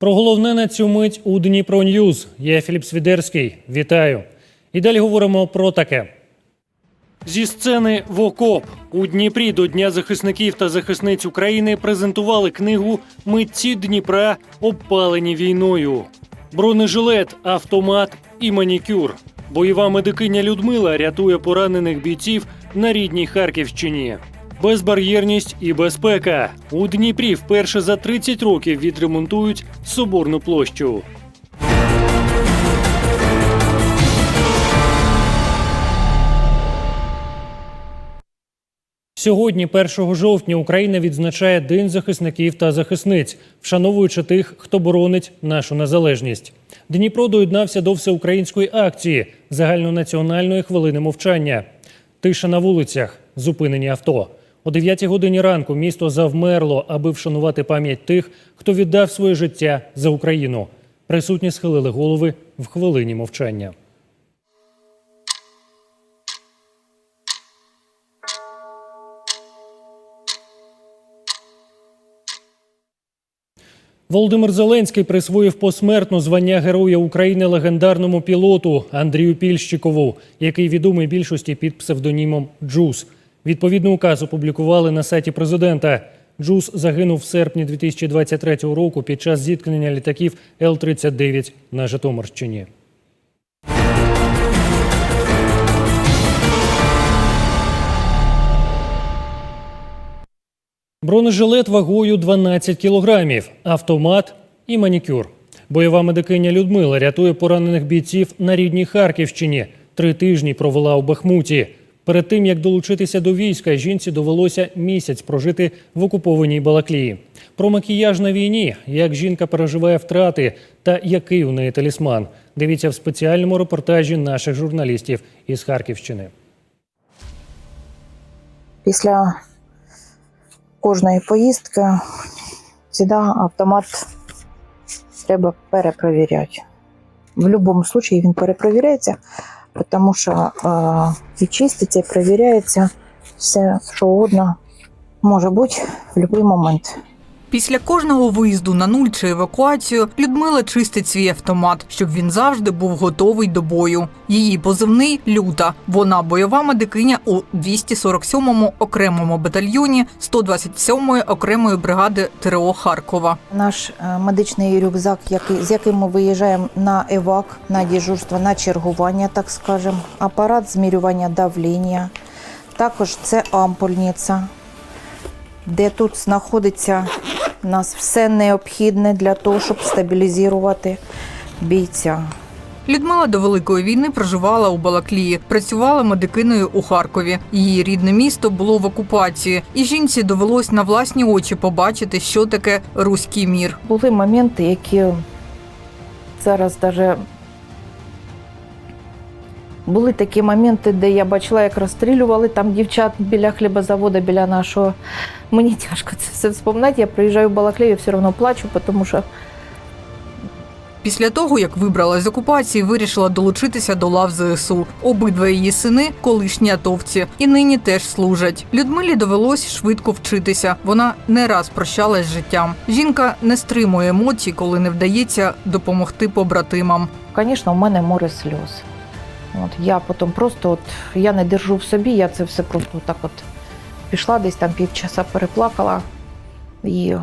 Про головне на цю мить у Дніпро Ньюз. Я Філіп Свідерський. Вітаю. І далі говоримо про таке. Зі сцени в окоп у Дніпрі до Дня захисників та захисниць України презентували книгу Митці Дніпра обпалені війною. Бронежилет, автомат і манікюр. Бойова медикиня Людмила рятує поранених бійців на рідній Харківщині. Безбар'єрність і безпека у Дніпрі вперше за 30 років відремонтують соборну площу. Сьогодні, 1 жовтня, Україна відзначає День захисників та захисниць, вшановуючи тих, хто боронить нашу незалежність. Дніпро доєднався до всеукраїнської акції загальнонаціональної хвилини мовчання. Тиша на вулицях, зупинені авто. О 9 годині ранку місто завмерло, аби вшанувати пам'ять тих, хто віддав своє життя за Україну. Присутні схилили голови в хвилині мовчання. Володимир Зеленський присвоїв посмертно звання Героя України легендарному пілоту Андрію Пільщикову, який відомий більшості під псевдонімом Джус. Відповідний указ опублікували на сайті президента. Джус загинув в серпні 2023 року під час зіткнення літаків Л-39 на Житомирщині. Бронежилет вагою 12 кілограмів, автомат і манікюр. Бойова медикиня Людмила рятує поранених бійців на рідній Харківщині. Три тижні провела у Бахмуті. Перед тим як долучитися до війська, жінці довелося місяць прожити в окупованій Балаклії. Про макіяж на війні, як жінка переживає втрати та який у неї талісман. Дивіться в спеціальному репортажі наших журналістів із Харківщини. Після кожної поїздки завжди автомат треба перепровіряти. В будь-якому випадку він перепровіряється, тому що і чиститься, і перевіряється все, що угодно може бути в будь-який момент. Після кожного виїзду на нуль чи евакуацію Людмила чистить свій автомат, щоб він завжди був готовий до бою. Її позивний люта. Вона бойова медикиня у 247-му окремому батальйоні 127-ї окремої бригади ТРО Харкова. Наш е, медичний рюкзак, який, з яким ми виїжджаємо на евак, на дежурство, на чергування, так скажемо, апарат змірювання давлення. Також це ампульниця, де тут знаходиться у нас все необхідне для того, щоб стабілізувати бійця. Людмила до великої війни проживала у Балаклії, працювала медикиною у Харкові. Її рідне місто було в окупації, і жінці довелось на власні очі побачити, що таке руський мір. Були моменти, які зараз даже були такі моменти, де я бачила, як розстрілювали там дівчат біля хлібозаводу, біля нашого. Мені тяжко це все вспоминати. Я приїжджаю в Балаклію, все одно плачу, тому що Після того, як вибрала з окупації, вирішила долучитися до лав ЗСУ. Обидва її сини колишні атовці, і нині теж служать. Людмилі довелось швидко вчитися. Вона не раз прощалась з життям. Жінка не стримує емоцій, коли не вдається допомогти побратимам. Звісно, в мене море сльоз. От, я потім просто от, я не держу в собі, я це все просто так от пішла, десь там півчаса переплакала і,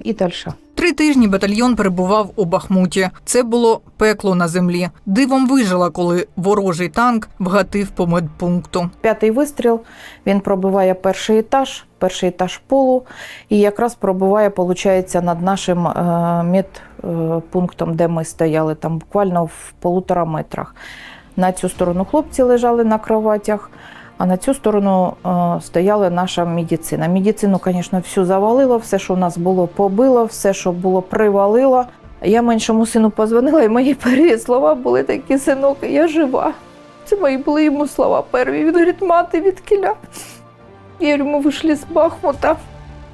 і далі. Три тижні батальйон перебував у Бахмуті. Це було пекло на землі. Дивом вижила, коли ворожий танк вгатив по медпункту. П'ятий вистріл, він пробиває перший етаж, перший етаж полу, і якраз пробиває, виходить, над нашим е, медпунктом, де ми стояли, там буквально в полутора метрах. На цю сторону хлопці лежали на кроватях, а на цю сторону е, стояла наша медицина. Медицину, звісно, всю завалило, все, що у нас було, побило, все, що було, привалило. Я меншому сину позвонила, і мої перві слова були такі: синок, я жива. Це мої були йому слова перві. Він говорить, мати від кіля. Я говорю, ми вийшли з Бахмута.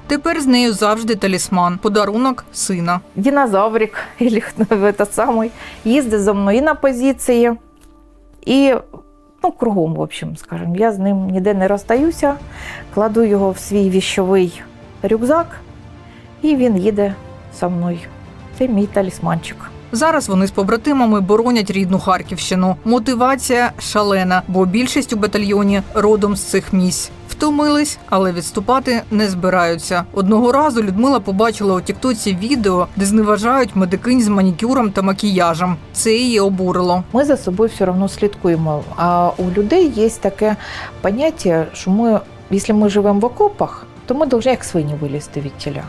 Тепер з нею завжди талісман, подарунок сина. Динозаврик, или этот самий, їздить за мною і на позиції, і ну, кругом, в общем, скажем. Я з ним ніде не розстаюся, кладу його в свій віщовий рюкзак, і він їде со мною Це мій талісманчик. Зараз вони з побратимами боронять рідну Харківщину. Мотивація шалена, бо більшість у батальйоні родом з цих місць. Втомились, але відступати не збираються. Одного разу Людмила побачила у Тіктоці відео, де зневажають медикинь з манікюром та макіяжем. Це її обурило. Ми за собою все одно слідкуємо. А у людей є таке поняття, що ми, якщо ми живемо в окопах, то ми повинні як свині вилізти від тіля.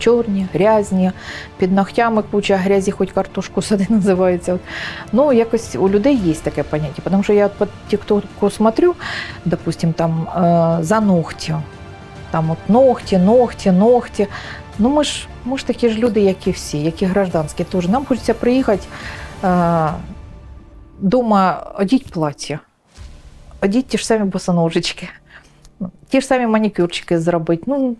Чорні, грязні, під ногтями куча грязі, хоч картошку сади називається. От. Ну, якось у людей є таке поняття. Тому що я по тіктоку смотрю, допустим, там е, за ногті. Там от ногті, ногті, ногті. Ну, ми ж, ми ж такі ж люди, як і всі, як і гражданські теж. Нам хочеться приїхати е, дома одіть плаття, одіть ті ж самі босоножечки, ті ж самі манікюрчики зробити. Ну,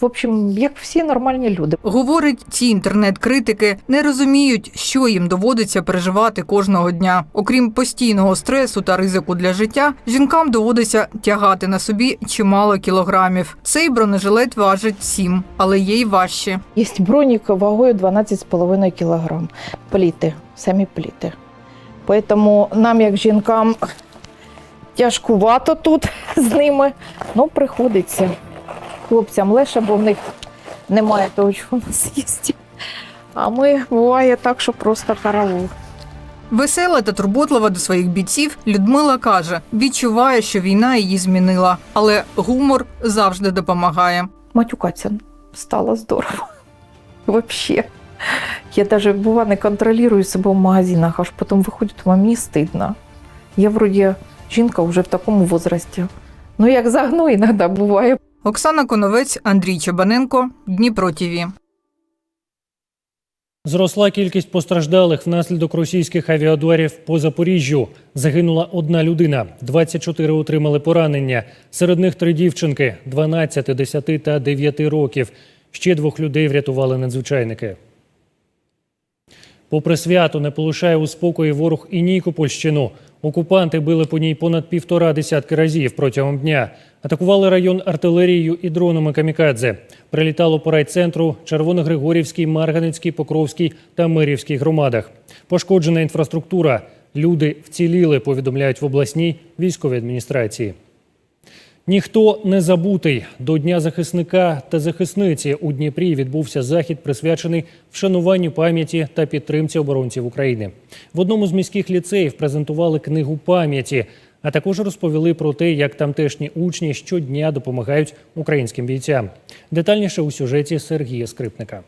в общем, як всі нормальні люди. Говорить, ці інтернет-критики не розуміють, що їм доводиться переживати кожного дня. Окрім постійного стресу та ризику для життя, жінкам доводиться тягати на собі чимало кілограмів. Цей бронежилет важить 7, але є й важче. Є бронік вагою 12,5 кг. Пліти, самі пліти. Тому нам, як жінкам, тяжкувато тут з ними. Ну, приходиться. Хлопцям легше, бо в них немає того, чого у нас є. А ми буває так, що просто караул. Весела та турботлива до своїх бійців Людмила каже, відчуває, що війна її змінила, але гумор завжди допомагає. матюкатися стало здорово. Вообще. Я даже бува не контролюю себе в магазинах, аж потім виходить, мені стидно. Я вроді жінка вже в такому возрасті. Ну, як загну іноді буває. Оксана Коновець, Андрій Чебаненко, Дніпро ТІВІ. Зросла кількість постраждалих внаслідок російських авіаударів по Запоріжжю. Загинула одна людина, 24 отримали поранення. Серед них три дівчинки 12, 10 та 9 років. Ще двох людей врятували надзвичайники. Попри свято не полишає у спокої ворог і Нікопольщину. Окупанти били по ній понад півтора десятки разів протягом дня. Атакували район артилерією і дронами камікадзе. Прилітало по райцентру, Червоногригорівській, Марганецькій, Покровській та Мирівській громадах. Пошкоджена інфраструктура. Люди вціліли, повідомляють в обласній військовій адміністрації. Ніхто не забутий. До Дня захисника та захисниці у Дніпрі відбувся захід, присвячений вшануванню пам'яті та підтримці оборонців України. В одному з міських ліцеїв презентували книгу пам'яті, а також розповіли про те, як тамтешні учні щодня допомагають українським бійцям. Детальніше у сюжеті Сергія Скрипника.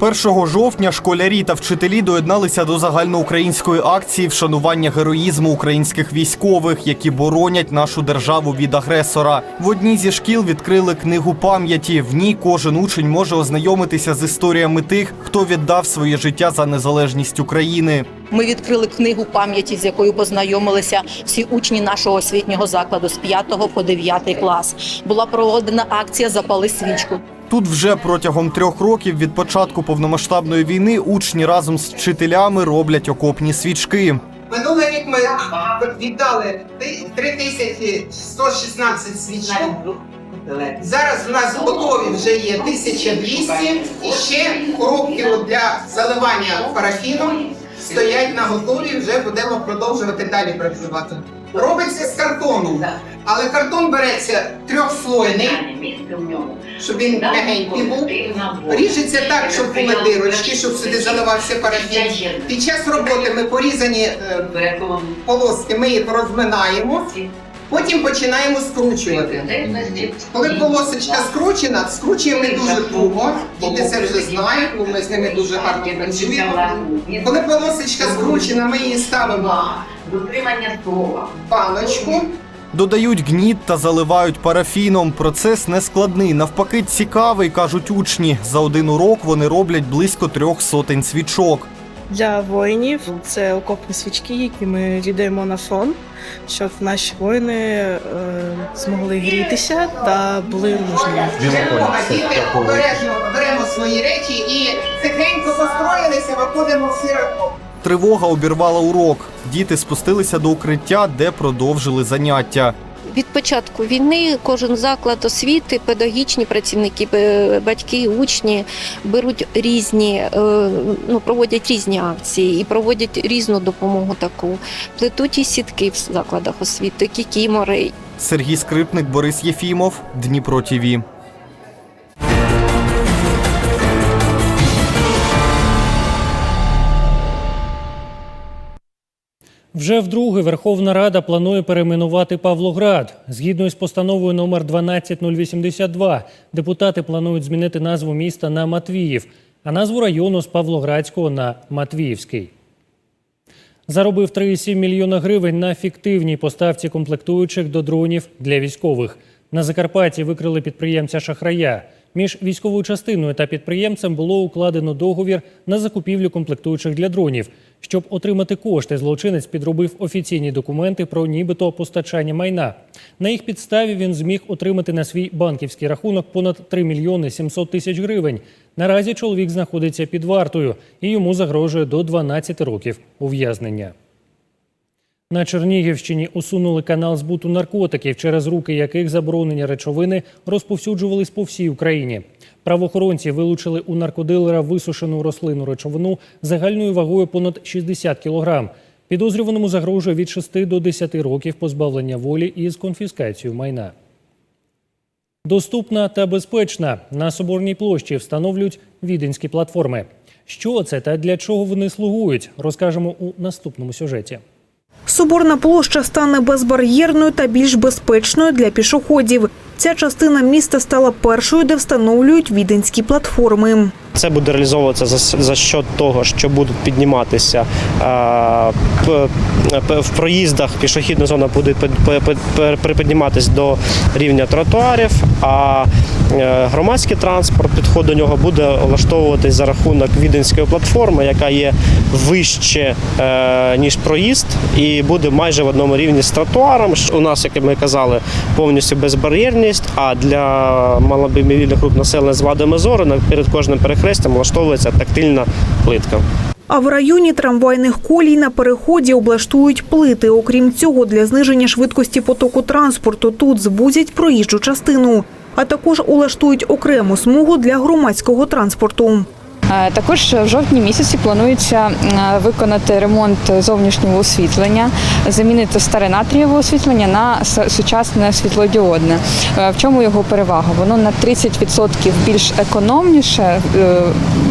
1 жовтня школярі та вчителі доєдналися до загальноукраїнської акції вшанування героїзму українських військових, які боронять нашу державу від агресора. В одній зі шкіл відкрили книгу пам'яті. В ній кожен учень може ознайомитися з історіями тих, хто віддав своє життя за незалежність України. Ми відкрили книгу пам'яті, з якою познайомилися всі учні нашого освітнього закладу з 5 по 9 клас. Була проведена акція Запали свічку. Тут вже протягом трьох років від початку повномасштабної війни учні разом з вчителями роблять окопні свічки. Минулий рік ми віддали ти- 3116 свічок. Зараз у нас готові вже є 1200 і ще коробки для заливання парафіном стоять на готові, вже будемо продовжувати далі працювати. Робиться з картону, але картон береться трьохслойний, щоб він м'ягенький був. Ріжеться так, щоб були дирочки, щоб сюди заливався парафін. Під час роботи ми порізані е, полоски, ми їх розминаємо, потім починаємо скручувати. Коли полосочка скручена, скручуємо дуже туго, діти це вже знають, ми з ними дуже гарно працюємо. Коли полосочка скручена, ми її ставимо Дотримання слова. в баночку. Додають гніт та заливають парафіном. Процес не складний, навпаки, цікавий, кажуть учні. За один урок вони роблять близько трьох сотень свічок. Для воїнів це окопні свічки, які ми віддаємо на фронт, щоб наші воїни е, змогли грітися та були обережно беремо свої речі і тихенько построїлися, виходимо всі разом. Тривога обірвала урок. Діти спустилися до укриття, де продовжили заняття. Від початку війни кожен заклад освіти, педагогічні працівники, е, батьки, учні беруть різні, е, ну проводять різні акції і проводять різну допомогу таку. Плетуть і сітки в закладах освіти, кікімори, Сергій Скрипник, Борис Єфімов, Дніпро ТІВІ. Вже вдруге Верховна Рада планує перейменувати Павлоград. Згідно із постановою номер 12082, депутати планують змінити назву міста на Матвіїв, а назву району з Павлоградського на Матвіївський. Заробив 3,7 мільйона гривень на фіктивній поставці комплектуючих до дронів для військових. На Закарпатті викрили підприємця Шахрая. Між військовою частиною та підприємцем було укладено договір на закупівлю комплектуючих для дронів. Щоб отримати кошти, злочинець підробив офіційні документи про нібито постачання майна. На їх підставі він зміг отримати на свій банківський рахунок понад 3 мільйони 700 тисяч гривень. Наразі чоловік знаходиться під вартою і йому загрожує до 12 років ув'язнення. На Чернігівщині усунули канал збуту наркотиків, через руки яких заборонені речовини розповсюджувались по всій Україні. Правоохоронці вилучили у наркодилера висушену рослинну речовину загальною вагою понад 60 кілограм. Підозрюваному загрожує від 6 до 10 років позбавлення волі із конфіскацією майна. Доступна та безпечна на Соборній площі встановлюють віденські платформи. Що це та для чого вони слугують, розкажемо у наступному сюжеті. Соборна площа стане безбар'єрною та більш безпечною для пішоходів. Ця частина міста стала першою, де встановлюють віденські платформи. Це буде реалізовуватися за, за счет того, що будуть підніматися в проїздах пішохідна зона буде припідніматись до рівня тротуарів, а е, громадський транспорт, підход до нього буде влаштовуватись за рахунок віденської платформи, яка є вище е, ніж проїзд, і буде майже в одному рівні з тротуаром. У нас, як ми казали, повністю безбар'єрність. А для маломобільних груп населення з вадами зору перед кожним перехрестям влаштовується тактильна плитка. А в районі трамвайних колій на переході облаштують плити. Окрім цього, для зниження швидкості потоку транспорту тут збузять проїжджу частину. А також улаштують окрему смугу для громадського транспорту. Е, Також в жовтні місяці планується е, виконати ремонт зовнішнього освітлення, замінити старе натрієве освітлення на сучасне світлодіодне. Е, В чому його перевага? Воно на 30% більш економніше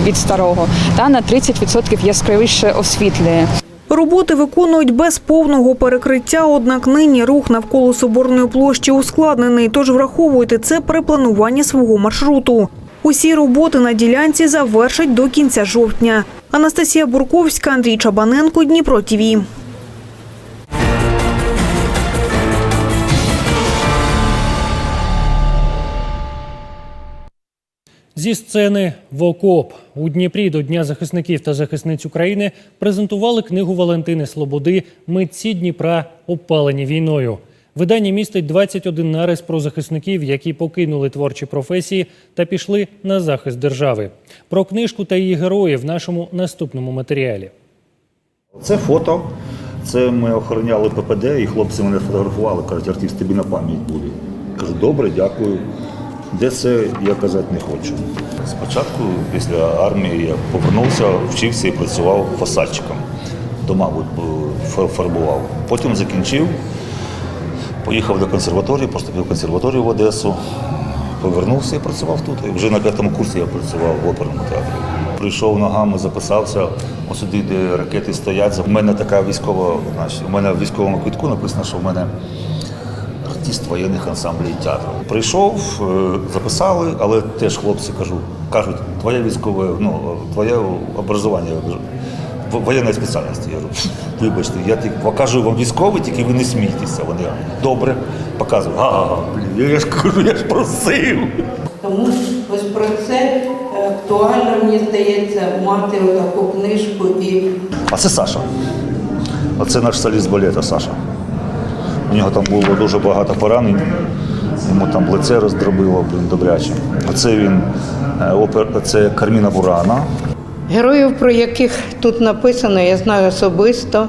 від старого та на 30% яскравіше освітлює. Роботи виконують без повного перекриття, однак нині рух навколо Соборної площі ускладнений, тож враховуйте це при плануванні свого маршруту. Усі роботи на ділянці завершать до кінця жовтня. Анастасія Бурковська, Андрій Чабаненко, Дніпро ТІВІ. Зі сцени в окоп у Дніпрі до Дня захисників та захисниць України презентували книгу Валентини Слободи Митці Дніпра опалені війною. Видання містить 21 нарис про захисників, які покинули творчі професії та пішли на захист держави. Про книжку та її героїв в нашому наступному матеріалі. Це фото. Це ми охороняли ППД, і хлопці мене фотографували, кажуть, артист, тобі на пам'ять буде. Кажу, добре, дякую. Де це, я казати не хочу. Спочатку, після армії, я повернувся, вчився і працював фасадчиком. Дома фар- фарбував. Потім закінчив, поїхав до консерваторії, поступив в консерваторію в Одесу. Повернувся і працював тут. І вже на п'ятому курсі я працював в оперному театрі. Прийшов ногами, записався. Ось сюди, де ракети стоять. У мене така військова, значить, у мене в військовому квитку написано, що в мене артист воєнних ансамблів театру. Прийшов, е, записали, але теж хлопці кажу, кажуть, твоє військове, ну, твоє образування. Воєнної спеціальності. Я кажу, вибачте, я тільки покажу вам військовий, тільки ви не смійтеся. Вони добре показують. А, блін, я ж кажу, я ж просив. Тому ось про це е, актуально, мені здається, мати таку книжку і А це Саша. Оце наш соліст балета Саша. У нього там було дуже багато поранень. Йому там лице роздробило, блін, добряче. Оце він, е, опер, це Карміна Бурана. Героїв, про яких тут написано, я знаю особисто.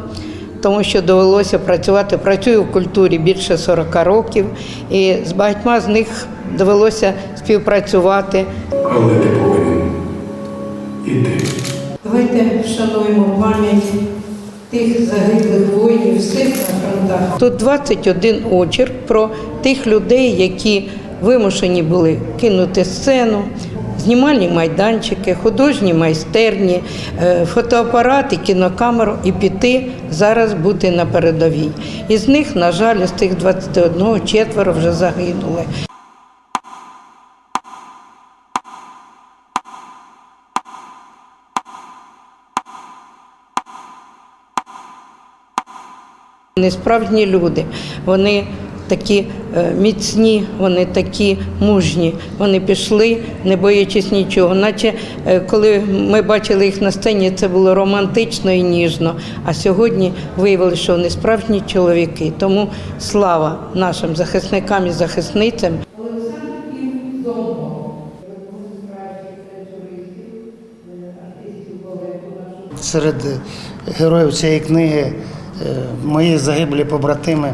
тому що довелося працювати. Працюю в культурі більше 40 років, і з багатьма з них довелося співпрацювати. Але ти повинен іти. Давайте вшануємо пам'ять тих загиблих воїнів всіх на фронтах. Тут 21 очерк про тих людей, які вимушені були кинути сцену. Знімальні майданчики, художні майстерні, е, фотоапарати, кінокамеру і піти зараз бути на передовій. Із них, на жаль, з тих 21 четверо вже загинули. Несправжні люди, вони такі е, міцні, вони такі мужні. Вони пішли, не боячись нічого. Наче е, коли ми бачили їх на сцені, це було романтично і ніжно. А сьогодні виявилося, що вони справжні чоловіки. Тому слава нашим захисникам і захисницям. Серед героїв цієї книги мої загиблі побратими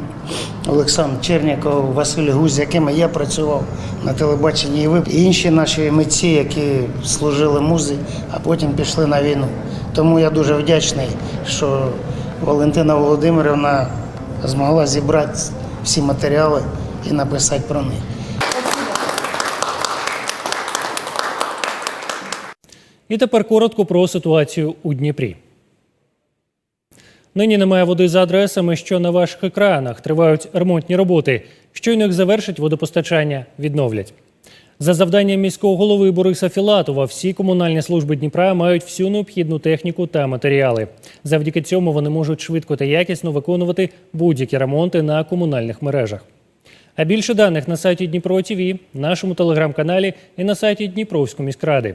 Олександр Черняков, Василь Гуз, з якими я працював на телебаченні, і ви інші наші митці, які служили музі, а потім пішли на війну. Тому я дуже вдячний, що Валентина Володимирівна змогла зібрати всі матеріали і написати про них. І тепер коротко про ситуацію у Дніпрі. Нині немає води за адресами, що на ваших екранах тривають ремонтні роботи. Щойно їх завершить водопостачання, відновлять. За завданням міського голови Бориса Філатова, всі комунальні служби Дніпра мають всю необхідну техніку та матеріали. Завдяки цьому вони можуть швидко та якісно виконувати будь-які ремонти на комунальних мережах. А більше даних на сайті Дніпро ТВ, нашому телеграм-каналі і на сайті Дніпровської міськради.